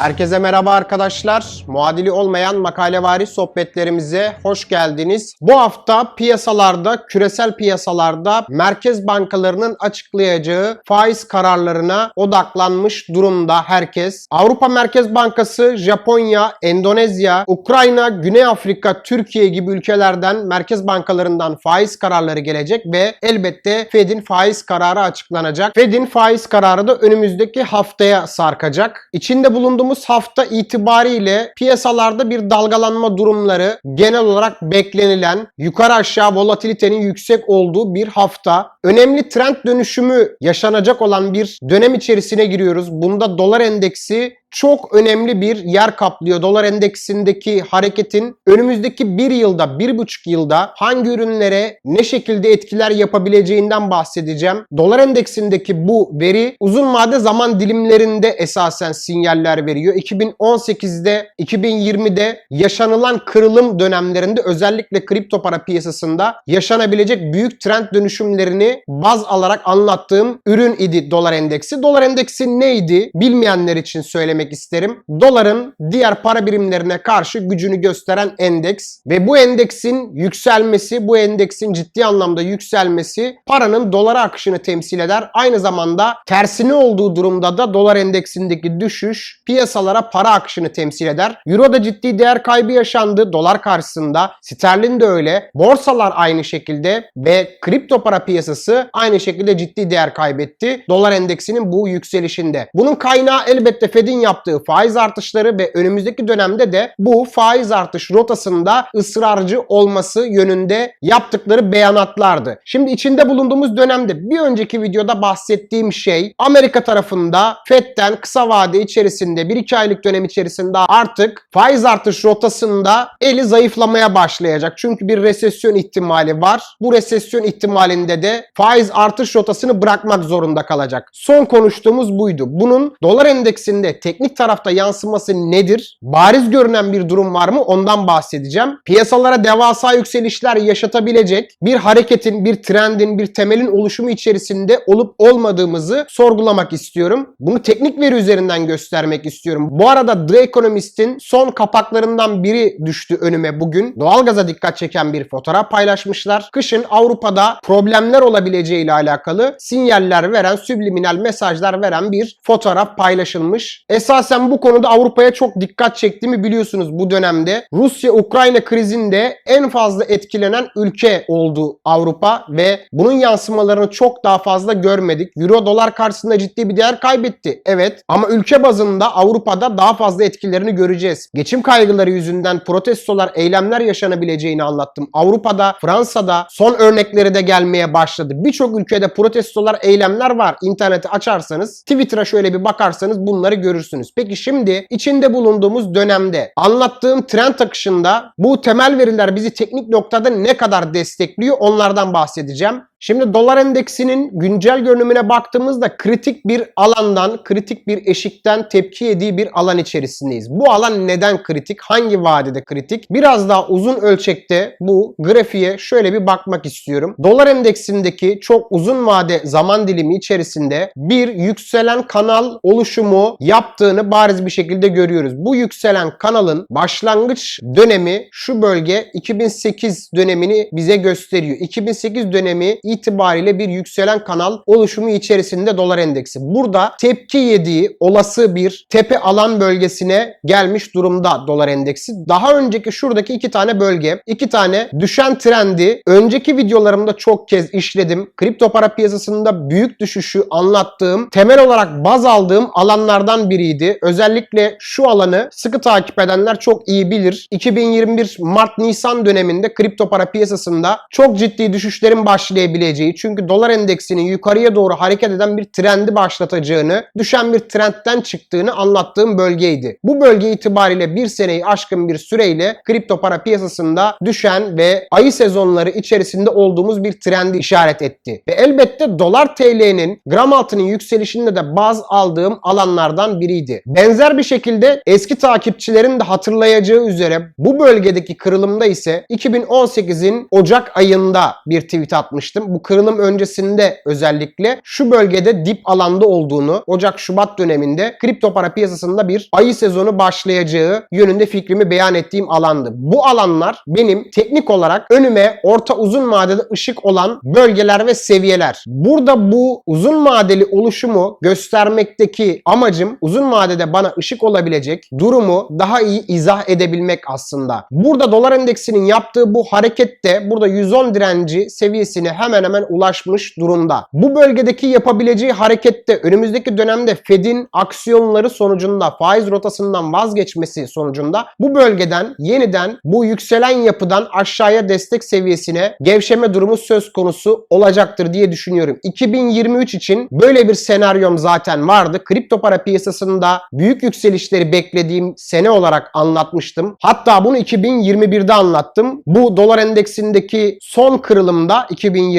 Herkese merhaba arkadaşlar. Muadili olmayan makalevari sohbetlerimize hoş geldiniz. Bu hafta piyasalarda, küresel piyasalarda merkez bankalarının açıklayacağı faiz kararlarına odaklanmış durumda herkes. Avrupa Merkez Bankası, Japonya, Endonezya, Ukrayna, Güney Afrika, Türkiye gibi ülkelerden merkez bankalarından faiz kararları gelecek ve elbette Fed'in faiz kararı açıklanacak. Fed'in faiz kararı da önümüzdeki haftaya sarkacak. İçinde bulunduğumuz hafta itibariyle piyasalarda bir dalgalanma durumları genel olarak beklenilen yukarı aşağı volatilitenin yüksek olduğu bir hafta. Önemli trend dönüşümü yaşanacak olan bir dönem içerisine giriyoruz. Bunda dolar endeksi çok önemli bir yer kaplıyor. Dolar endeksindeki hareketin önümüzdeki bir yılda, bir buçuk yılda hangi ürünlere ne şekilde etkiler yapabileceğinden bahsedeceğim. Dolar endeksindeki bu veri uzun vade zaman dilimlerinde esasen sinyaller veriyor. 2018'de, 2020'de yaşanılan kırılım dönemlerinde özellikle kripto para piyasasında yaşanabilecek büyük trend dönüşümlerini baz alarak anlattığım ürün idi dolar endeksi. Dolar endeksi neydi? Bilmeyenler için söylemek isterim. Doların diğer para birimlerine karşı gücünü gösteren endeks ve bu endeksin yükselmesi, bu endeksin ciddi anlamda yükselmesi paranın dolara akışını temsil eder. Aynı zamanda tersini olduğu durumda da dolar endeksindeki düşüş piyasalara para akışını temsil eder. Euro'da ciddi değer kaybı yaşandı dolar karşısında. Sterlin de öyle. Borsalar aynı şekilde ve kripto para piyasası aynı şekilde ciddi değer kaybetti. Dolar endeksinin bu yükselişinde. Bunun kaynağı elbette Fed'in yaptığı faiz artışları ve önümüzdeki dönemde de bu faiz artış rotasında ısrarcı olması yönünde yaptıkları beyanatlardı. Şimdi içinde bulunduğumuz dönemde bir önceki videoda bahsettiğim şey Amerika tarafında Fed'den kısa vade içerisinde 1-2 aylık dönem içerisinde artık faiz artış rotasında eli zayıflamaya başlayacak. Çünkü bir resesyon ihtimali var. Bu resesyon ihtimalinde de faiz artış rotasını bırakmak zorunda kalacak. Son konuştuğumuz buydu. Bunun dolar endeksinde teknik tarafta yansıması nedir? Bariz görünen bir durum var mı? Ondan bahsedeceğim. Piyasalara devasa yükselişler yaşatabilecek bir hareketin, bir trendin, bir temelin oluşumu içerisinde olup olmadığımızı sorgulamak istiyorum. Bunu teknik veri üzerinden göstermek istiyorum. Bu arada The Economist'in son kapaklarından biri düştü önüme bugün. Doğalgaza dikkat çeken bir fotoğraf paylaşmışlar. Kışın Avrupa'da problemler olabileceği ile alakalı sinyaller veren, subliminal mesajlar veren bir fotoğraf paylaşılmış. Esasen bu konuda Avrupa'ya çok dikkat çektiğimi biliyorsunuz bu dönemde. Rusya-Ukrayna krizinde en fazla etkilenen ülke oldu Avrupa ve bunun yansımalarını çok daha fazla görmedik. Euro dolar karşısında ciddi bir değer kaybetti. Evet ama ülke bazında Avrupa'da daha fazla etkilerini göreceğiz. Geçim kaygıları yüzünden protestolar, eylemler yaşanabileceğini anlattım. Avrupa'da, Fransa'da son örnekleri de gelmeye başladı. Birçok ülkede protestolar, eylemler var. İnterneti açarsanız, Twitter'a şöyle bir bakarsanız bunları görürsünüz. Peki şimdi içinde bulunduğumuz dönemde anlattığım trend akışında bu temel veriler bizi teknik noktada ne kadar destekliyor onlardan bahsedeceğim. Şimdi dolar endeksinin güncel görünümüne baktığımızda kritik bir alandan, kritik bir eşikten tepki yediği bir alan içerisindeyiz. Bu alan neden kritik? Hangi vadede kritik? Biraz daha uzun ölçekte bu grafiğe şöyle bir bakmak istiyorum. Dolar endeksindeki çok uzun vade zaman dilimi içerisinde bir yükselen kanal oluşumu yaptığını bariz bir şekilde görüyoruz. Bu yükselen kanalın başlangıç dönemi şu bölge 2008 dönemini bize gösteriyor. 2008 dönemi itibariyle bir yükselen kanal oluşumu içerisinde dolar endeksi. Burada tepki yediği olası bir tepe alan bölgesine gelmiş durumda dolar endeksi. Daha önceki şuradaki iki tane bölge, iki tane düşen trendi önceki videolarımda çok kez işledim. Kripto para piyasasında büyük düşüşü anlattığım, temel olarak baz aldığım alanlardan biriydi. Özellikle şu alanı sıkı takip edenler çok iyi bilir. 2021 Mart-Nisan döneminde kripto para piyasasında çok ciddi düşüşlerin başlayabileceği çünkü dolar endeksinin yukarıya doğru hareket eden bir trendi başlatacağını, düşen bir trendten çıktığını anlattığım bölgeydi. Bu bölge itibariyle bir seneyi aşkın bir süreyle kripto para piyasasında düşen ve ayı sezonları içerisinde olduğumuz bir trendi işaret etti. Ve elbette dolar TL'nin gram altının yükselişinde de baz aldığım alanlardan biriydi. Benzer bir şekilde eski takipçilerin de hatırlayacağı üzere bu bölgedeki kırılımda ise 2018'in Ocak ayında bir tweet atmıştım. Bu kırılım öncesinde özellikle şu bölgede dip alanda olduğunu Ocak-Şubat döneminde kripto para piyasasında bir ayı sezonu başlayacağı yönünde fikrimi beyan ettiğim alandı. Bu alanlar benim teknik olarak önüme orta uzun vadede ışık olan bölgeler ve seviyeler. Burada bu uzun vadeli oluşumu göstermekteki amacım uzun vadede bana ışık olabilecek durumu daha iyi izah edebilmek aslında. Burada dolar endeksinin yaptığı bu harekette burada 110 direnci seviyesine hemen hemen ulaşmış durumda. Bu bölgedeki yapabileceği harekette önümüzdeki dönemde Fed'in aksiyonları sonucunda faiz rotasından vazgeçmesi sonucunda bu bölgeden yeniden bu yükselen yapıdan aşağıya destek seviyesine gevşeme durumu söz konusu olacaktır diye düşünüyorum. 2023 için böyle bir senaryom zaten vardı. Kripto para piyasasında büyük yükselişleri beklediğim sene olarak anlatmıştım. Hatta bunu 2021'de anlattım. Bu dolar endeksindeki son kırılımda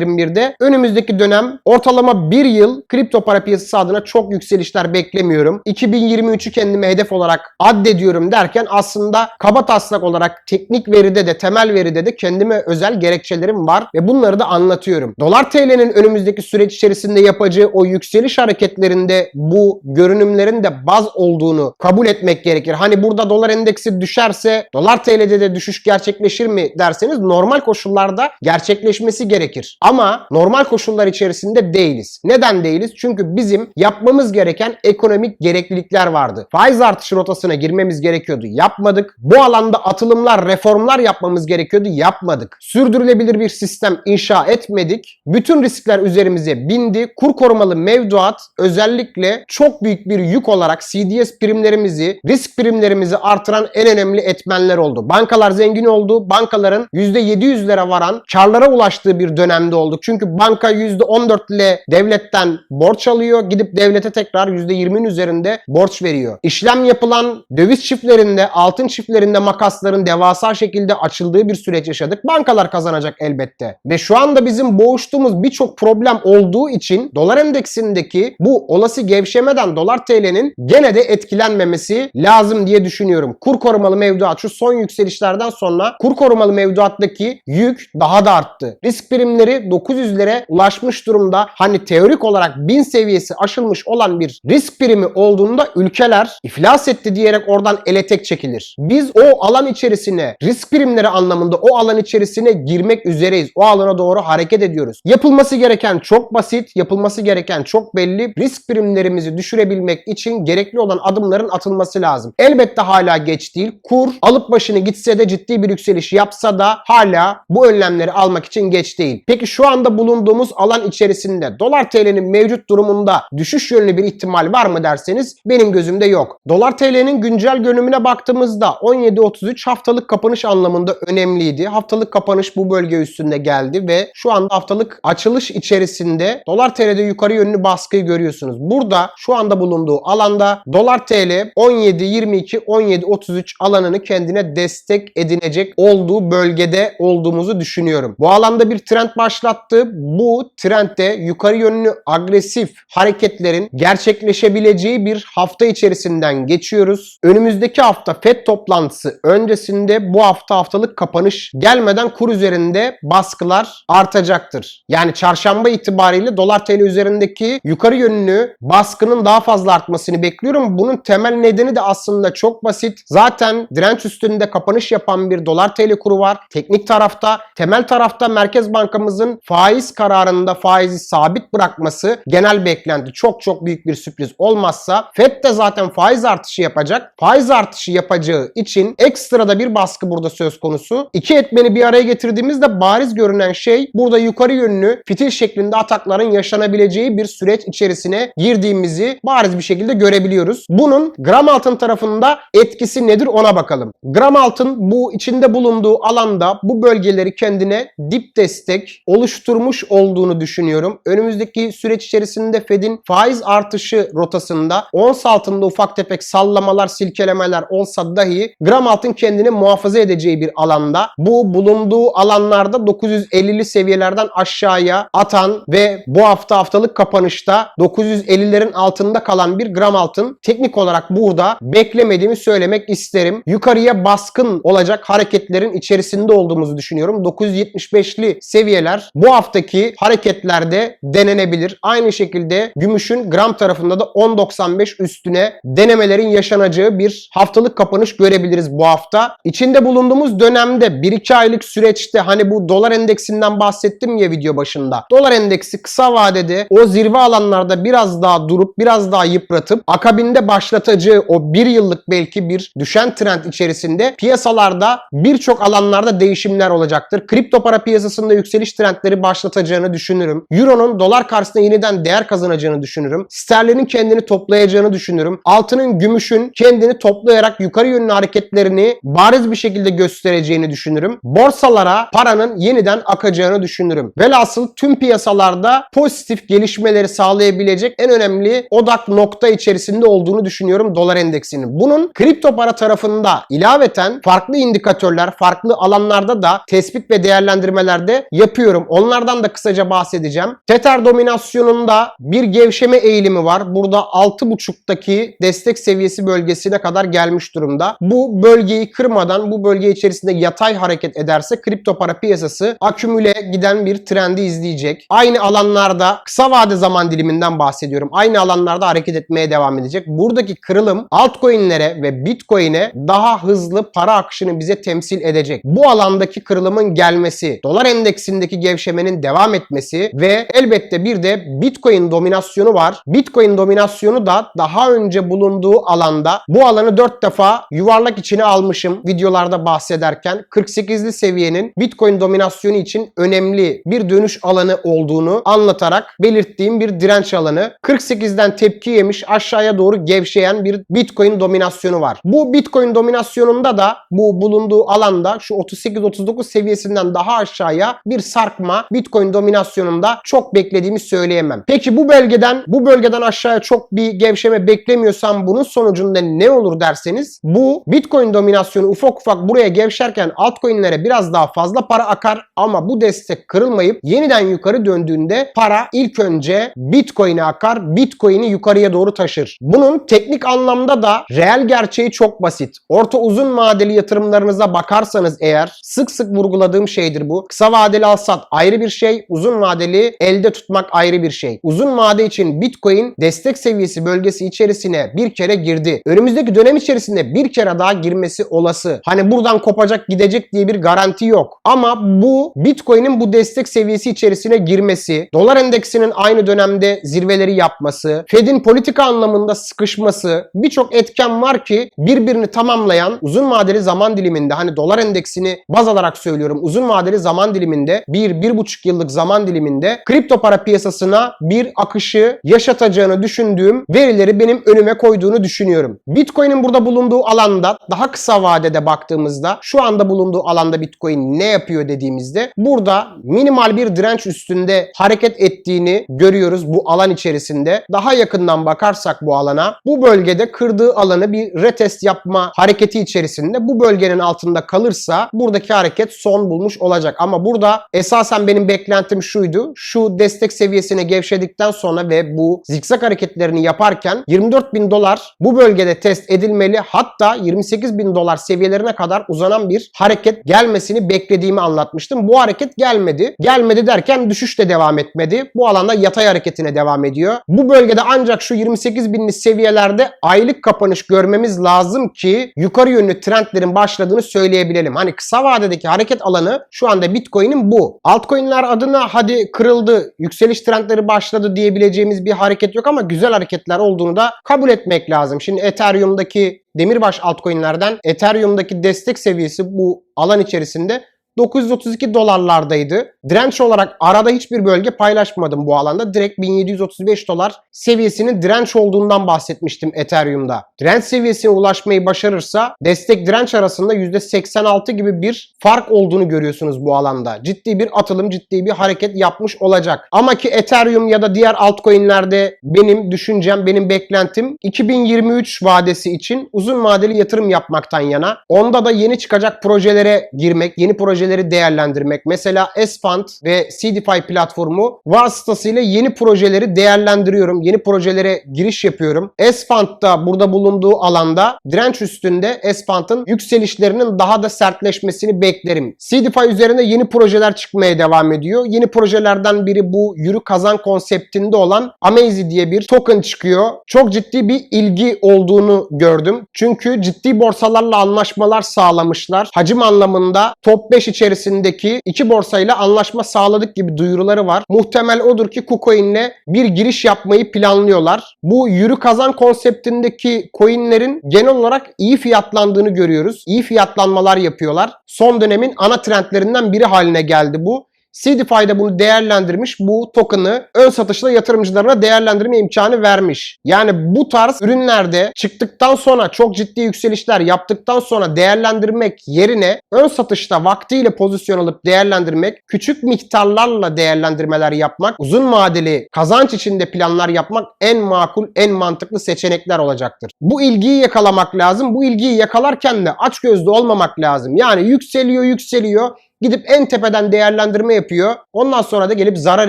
2021'de önümüzdeki dönem ortalama bir yıl kripto para piyasası adına çok yükselişler beklemiyorum. 2023'ü kendime hedef olarak addediyorum derken aslında kaba taslak olarak teknik veride de temel veride de kendime özel gerekçelerim var ve bunları da anlatıyorum. Dolar TL'nin önümüzdeki süreç içerisinde yapacağı o yükseliş hareketlerinde bu görünümlerin de baz olduğunu kabul etmek gerekir. Hani burada dolar endeksi düşerse dolar TL'de de düşüş gerçekleşir mi derseniz normal koşullarda gerçekleşmesi gerekir. Ama normal koşullar içerisinde değiliz. Neden değiliz? Çünkü bizim yapmamız gereken ekonomik gereklilikler vardı. Faiz artışı rotasına girmemiz gerekiyordu. Yapmadık. Bu alanda atılımlar, reformlar yapmamız gerekiyordu. Yapmadık. Sürdürülebilir bir sistem inşa etmedik. Bütün riskler üzerimize bindi. Kur korumalı mevduat özellikle çok büyük bir yük olarak CDS primlerimizi, risk primlerimizi artıran en önemli etmenler oldu. Bankalar zengin oldu. Bankaların %700'lere varan karlara ulaştığı bir dönemde olduk. Çünkü banka %14 ile devletten borç alıyor. Gidip devlete tekrar %20'nin üzerinde borç veriyor. İşlem yapılan döviz çiftlerinde, altın çiftlerinde makasların devasa şekilde açıldığı bir süreç yaşadık. Bankalar kazanacak elbette. Ve şu anda bizim boğuştuğumuz birçok problem olduğu için dolar endeksindeki bu olası gevşemeden dolar TL'nin gene de etkilenmemesi lazım diye düşünüyorum. Kur korumalı mevduat şu son yükselişlerden sonra kur korumalı mevduattaki yük daha da arttı. Risk primleri 900'lere ulaşmış durumda. Hani teorik olarak 1000 seviyesi aşılmış olan bir risk primi olduğunda ülkeler iflas etti diyerek oradan ele tek çekilir. Biz o alan içerisine risk primleri anlamında o alan içerisine girmek üzereyiz. O alana doğru hareket ediyoruz. Yapılması gereken çok basit, yapılması gereken çok belli. Risk primlerimizi düşürebilmek için gerekli olan adımların atılması lazım. Elbette hala geç değil. Kur alıp başını gitse de ciddi bir yükseliş yapsa da hala bu önlemleri almak için geç değil. Peki şu anda bulunduğumuz alan içerisinde dolar TL'nin mevcut durumunda düşüş yönlü bir ihtimal var mı derseniz benim gözümde yok. Dolar TL'nin güncel görünümüne baktığımızda 17.33 haftalık kapanış anlamında önemliydi. Haftalık kapanış bu bölge üstünde geldi ve şu anda haftalık açılış içerisinde dolar TL'de yukarı yönlü baskıyı görüyorsunuz. Burada şu anda bulunduğu alanda dolar TL 17.22 17.33 alanını kendine destek edinecek olduğu bölgede olduğumuzu düşünüyorum. Bu alanda bir trend başlattı. Bu trendde yukarı yönlü agresif hareketlerin gerçekleşebileceği bir hafta içerisinden geçiyoruz. Önümüzdeki hafta FED toplantısı öncesinde bu hafta haftalık kapanış gelmeden kur üzerinde baskılar artacaktır. Yani çarşamba itibariyle dolar TL üzerindeki yukarı yönlü baskının daha fazla artmasını bekliyorum. Bunun temel nedeni de aslında çok basit. Zaten direnç üstünde kapanış yapan bir dolar TL kuru var. Teknik tarafta, temel tarafta Merkez Bankamızın faiz kararında faizi sabit bırakması genel beklenti. Çok çok büyük bir sürpriz olmazsa FED de zaten faiz artışı yapacak. Faiz artışı yapacağı için ekstra da bir baskı burada söz konusu. İki etmeni bir araya getirdiğimizde bariz görünen şey burada yukarı yönlü fitil şeklinde atakların yaşanabileceği bir süreç içerisine girdiğimizi bariz bir şekilde görebiliyoruz. Bunun gram altın tarafında etkisi nedir ona bakalım. Gram altın bu içinde bulunduğu alanda bu bölgeleri kendine dip destek oluşturmuş olduğunu düşünüyorum. Önümüzdeki süreç içerisinde Fed'in faiz artışı rotasında ons altında ufak tefek sallamalar, silkelemeler olsa dahi gram altın kendini muhafaza edeceği bir alanda. Bu bulunduğu alanlarda 950'li seviyelerden aşağıya atan ve bu hafta haftalık kapanışta 950'lerin altında kalan bir gram altın teknik olarak burada beklemediğimi söylemek isterim. Yukarıya baskın olacak hareketlerin içerisinde olduğumuzu düşünüyorum. 975'li seviyeler bu haftaki hareketlerde denenebilir. Aynı şekilde gümüşün gram tarafında da 10.95 üstüne denemelerin yaşanacağı bir haftalık kapanış görebiliriz bu hafta. İçinde bulunduğumuz dönemde 1-2 aylık süreçte hani bu dolar endeksinden bahsettim ya video başında. Dolar endeksi kısa vadede o zirve alanlarda biraz daha durup biraz daha yıpratıp akabinde başlatacağı o bir yıllık belki bir düşen trend içerisinde piyasalarda birçok alanlarda değişimler olacaktır. Kripto para piyasasında yükseliş trendleri başlatacağını düşünürüm. Euro'nun dolar karşısında yeniden değer kazanacağını düşünürüm. Sterlinin kendini toplayacağını düşünürüm. Altının, gümüşün kendini toplayarak yukarı yönlü hareketlerini bariz bir şekilde göstereceğini düşünürüm. Borsalara paranın yeniden akacağını düşünürüm. Velhasıl tüm piyasalarda pozitif gelişmeleri sağlayabilecek en önemli odak nokta içerisinde olduğunu düşünüyorum dolar endeksinin. Bunun kripto para tarafında ilaveten farklı indikatörler, farklı alanlarda da tespit ve değerlendirmelerde yapıyorum. Onlardan da kısaca bahsedeceğim. Tether dominasyonunda bir gevşeme eğilimi var. Burada 6.5'taki destek seviyesi bölgesine kadar gelmiş durumda. Bu bölgeyi kırmadan bu bölge içerisinde yatay hareket ederse kripto para piyasası akümüle giden bir trendi izleyecek. Aynı alanlarda kısa vade zaman diliminden bahsediyorum. Aynı alanlarda hareket etmeye devam edecek. Buradaki kırılım altcoin'lere ve bitcoin'e daha hızlı para akışını bize temsil edecek. Bu alandaki kırılımın gelmesi, dolar endeksindeki gevşemenin devam etmesi ve elbette bir de bitcoin dominasyonu var. Bitcoin dominasyonu da daha önce bulunduğu alanda bu alanı 4 defa yuvarlak içine almışım videolarda bahsederken 48'li seviyenin Bitcoin dominasyonu için önemli bir dönüş alanı olduğunu anlatarak belirttiğim bir direnç alanı. 48'den tepki yemiş aşağıya doğru gevşeyen bir Bitcoin dominasyonu var. Bu Bitcoin dominasyonunda da bu bulunduğu alanda şu 38-39 seviyesinden daha aşağıya bir sarkma Bitcoin dominasyonunda çok beklediğimi söyleyemem. Peki bu bölgeden bu bölgeden aşağıya çok bir gevşeme beklemiyorsam bunun sonucunda ne olur derseniz bu Bitcoin dominasyonu ufak ufak buraya gevşerken altcoin'lere biraz daha fazla para akar ama bu destek kırılmayıp yeniden yukarı döndüğünde para ilk önce Bitcoin'e akar. Bitcoin'i yukarıya doğru taşır. Bunun teknik anlamda da reel gerçeği çok basit. Orta uzun vadeli yatırımlarınıza bakarsanız eğer sık sık vurguladığım şeydir bu. Kısa vadeli alsat ayrı bir şey, uzun vadeli elde tutmak ayrı bir şey. Uzun vade için Bitcoin destek seviyesi bölgesi içerisine bir kere girdi. Önümüzdeki dönem içerisinde bir kere daha girmesi olası. Hani buradan kopacak gidecek diye bir garanti yok. Ama bu Bitcoin'in bu destek seviyesi içerisine girmesi, dolar endeksinin aynı dönemde zirveleri yapması, Fed'in politika anlamında sıkışması birçok etken var ki birbirini tamamlayan uzun vadeli zaman diliminde hani dolar endeksini baz alarak söylüyorum uzun vadeli zaman diliminde bir, bir buçuk yıllık zaman diliminde kripto para piyasasına bir akışı yaşatacağını düşündüğüm verileri benim önüme koyduğunu düşünüyorum. Bitcoin'in burada bulunduğu alanda daha kısa vadede baktığımızda şu anda bulunduğu alanda Bitcoin ne yapıyor dediğimizde burada minimal bir direnç üstünde hareket ettiğini görüyoruz bu alan içerisinde. Daha yakından bakarsak bu alana bu bölgede kırdığı alanı bir retest yapma hareketi içerisinde bu bölgenin altında kalırsa buradaki hareket son bulmuş olacak. Ama burada esasen benim beklentim şuydu. Şu destek seviyesine gevşedikten sonra ve bu zikzak hareketlerini yaparken 24 bin dolar bu bölgede test edilmeli. Hatta 28 bin dolar seviyelerine kadar uzanan bir hareket gelmesini beklediğimi anlatmıştım. Bu hareket gelmedi. Gelmedi derken düşüş de devam etmedi. Bu alanda yatay hareketine devam ediyor. Bu bölgede ancak şu 28 binli seviyelerde aylık kapanış görmemiz lazım ki yukarı yönlü trendlerin başladığını söyleyebilelim. Hani kısa vadedeki hareket alanı şu anda Bitcoin'in bu. Altcoin'ler adına hadi kırıldı, yükseliş trendleri başladı diyebileceğimiz bir hareket yok ama güzel hareketler olduğunu da kabul etmek lazım. Şimdi Ethereum'daki demirbaş altcoin'lerden Ethereum'daki destek seviyesi bu alan içerisinde 932 dolarlardaydı. Direnç olarak arada hiçbir bölge paylaşmadım bu alanda. Direkt 1735 dolar seviyesinin direnç olduğundan bahsetmiştim Ethereum'da. Direnç seviyesine ulaşmayı başarırsa destek direnç arasında %86 gibi bir fark olduğunu görüyorsunuz bu alanda. Ciddi bir atılım, ciddi bir hareket yapmış olacak. Ama ki Ethereum ya da diğer altcoin'lerde benim düşüncem, benim beklentim 2023 vadesi için uzun vadeli yatırım yapmaktan yana. Onda da yeni çıkacak projelere girmek, yeni projeleri projeleri değerlendirmek. Mesela S-Fund ve CDFI platformu vasıtasıyla yeni projeleri değerlendiriyorum. Yeni projelere giriş yapıyorum. S-Fund'da burada bulunduğu alanda direnç üstünde S-Fund'ın yükselişlerinin daha da sertleşmesini beklerim. CDFI üzerinde yeni projeler çıkmaya devam ediyor. Yeni projelerden biri bu yürü kazan konseptinde olan Amazy diye bir token çıkıyor. Çok ciddi bir ilgi olduğunu gördüm. Çünkü ciddi borsalarla anlaşmalar sağlamışlar. Hacim anlamında top 5 içerisindeki iki borsayla anlaşma sağladık gibi duyuruları var. Muhtemel odur ki KuCoin'le bir giriş yapmayı planlıyorlar. Bu yürü kazan konseptindeki coinlerin genel olarak iyi fiyatlandığını görüyoruz. İyi fiyatlanmalar yapıyorlar. Son dönemin ana trendlerinden biri haline geldi bu. CDFI'de bunu değerlendirmiş. Bu token'ı ön satışla yatırımcılarına değerlendirme imkanı vermiş. Yani bu tarz ürünlerde çıktıktan sonra çok ciddi yükselişler yaptıktan sonra değerlendirmek yerine ön satışta vaktiyle pozisyon alıp değerlendirmek, küçük miktarlarla değerlendirmeler yapmak, uzun vadeli kazanç içinde planlar yapmak en makul, en mantıklı seçenekler olacaktır. Bu ilgiyi yakalamak lazım. Bu ilgiyi yakalarken de açgözlü olmamak lazım. Yani yükseliyor, yükseliyor. Gidip en tepeden değerlendirme yapıyor. Ondan sonra da gelip zarar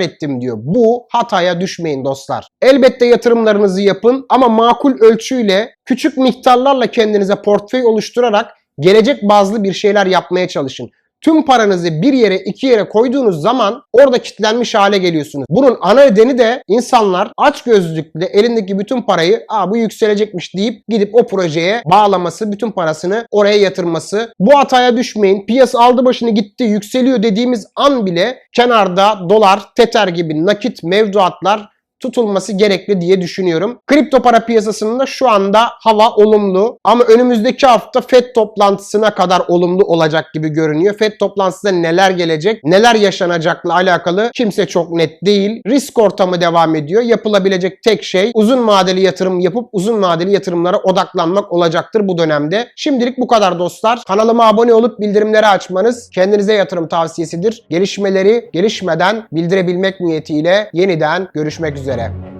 ettim diyor. Bu hataya düşmeyin dostlar. Elbette yatırımlarınızı yapın ama makul ölçüyle küçük miktarlarla kendinize portföy oluşturarak gelecek bazlı bir şeyler yapmaya çalışın. Tüm paranızı bir yere iki yere koyduğunuz zaman orada kilitlenmiş hale geliyorsunuz. Bunun ana nedeni de insanlar aç gözlükle elindeki bütün parayı Aa, bu yükselecekmiş deyip gidip o projeye bağlaması, bütün parasını oraya yatırması. Bu hataya düşmeyin. Piyasa aldı başını gitti yükseliyor dediğimiz an bile kenarda dolar, teter gibi nakit mevduatlar tutulması gerekli diye düşünüyorum. Kripto para piyasasında şu anda hava olumlu ama önümüzdeki hafta FED toplantısına kadar olumlu olacak gibi görünüyor. FED toplantısında neler gelecek, neler yaşanacakla alakalı kimse çok net değil. Risk ortamı devam ediyor. Yapılabilecek tek şey uzun vadeli yatırım yapıp uzun vadeli yatırımlara odaklanmak olacaktır bu dönemde. Şimdilik bu kadar dostlar. Kanalıma abone olup bildirimleri açmanız kendinize yatırım tavsiyesidir. Gelişmeleri gelişmeden bildirebilmek niyetiyle yeniden görüşmek üzere.